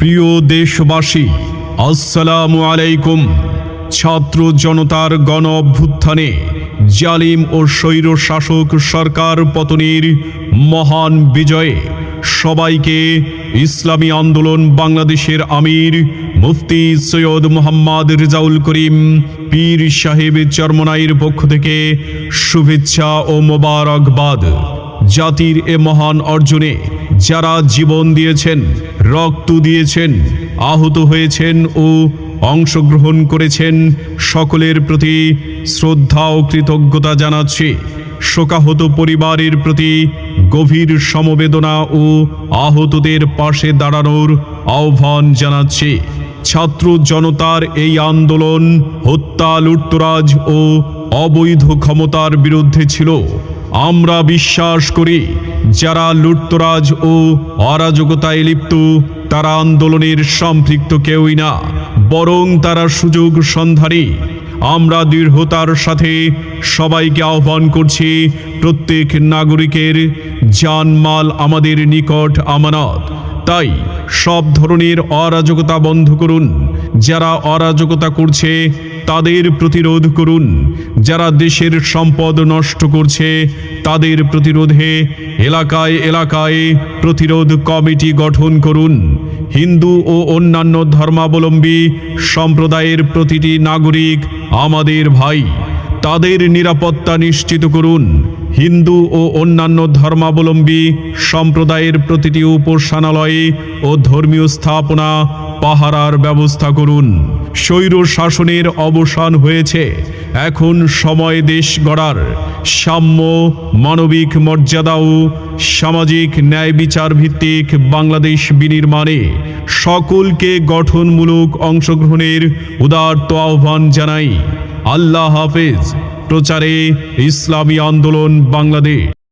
প্রিয় দেশবাসী, আসসালামু আলাইকুম। ছাত্র জনতার গণ অভ্যুত্থানে জালিম ও স্বৈর শাসক সরকার পতনের মহান বিজয়ে সবাইকে ইসলামী আন্দোলন বাংলাদেশের আমির মুফতি সৈয়দ মোহাম্মদ রেজাউল করিম, পীর সাহেব চরমনাইয়ের পক্ষ থেকে শুভেচ্ছা ও মোবারকবাদ। জাতির এ মহান অর্জনে যারা জীবন দিয়েছেন, রক্ত দিয়েছেন, আহত হয়েছেন ও অংশগ্রহণ করেছেন, সকলের প্রতি শ্রদ্ধা ও কৃতজ্ঞতা জানাচ্ছি। শোকাহত পরিবারের প্রতি গভীর সমবেদনা ও আহতদের পাশে দাঁড়ানোর আহ্বান জানাচ্ছি। ছাত্র জনতার এই আন্দোলন, হত্যা, লুটতরাজ ও অবৈধ ক্ষমতার বিরুদ্ধে ছিল। আমরা বিশ্বাস করি যারা লুটতরাজ ও অরাজকতায় লিপ্ত, তারা আন্দোলনের সম্পৃক্ত কেউই না, বরং তারা সুযোগ সন্ধানী। আমরা দৃঢ়তার সাথে সবাইকে আহ্বান করছি, প্রত্যেক নাগরিকের জানমাল আমাদের নিকট আমানত। তাই সব ধরনের অরাজকতা বন্ধ করুন। যারা অরাজকতা করছে তাদের প্রতিরোধ করুন। যারা দেশের সম্পদ নষ্ট করছে, তাদের প্রতিরোধে এলাকায় এলাকায় প্রতিরোধ কমিটি গঠন করুন। হিন্দু ও অন্যান্য ধর্মাবলম্বী সম্প্রদায়ের প্রতিটি নাগরিক আমাদের ভাই, তাদের নিরাপত্তা নিশ্চিত করুন। হিন্দু ও অন্যান্য ধর্মাবলম্বী সম্প্রদায়ের প্রতিটি উপাসনালয়ে ও ধর্মীয় স্থাপনা পাহারার ব্যবস্থা করুন। স্বৈর শাসনের অবসান হয়েছে। এখন সময় দেশ গড়ার। সাম্য, মানবিক মর্যাদা ও সামাজিক ন্যায় বিচার ভিত্তিক বাংলাদেশ বিনির্মাণে সকলকে গঠনমূলক অংশগ্রহণের উদারত আহ্বান জানাই। আল্লাহ হাফেজ। প্রচারে ইসলামী আন্দোলন বাংলাদেশ।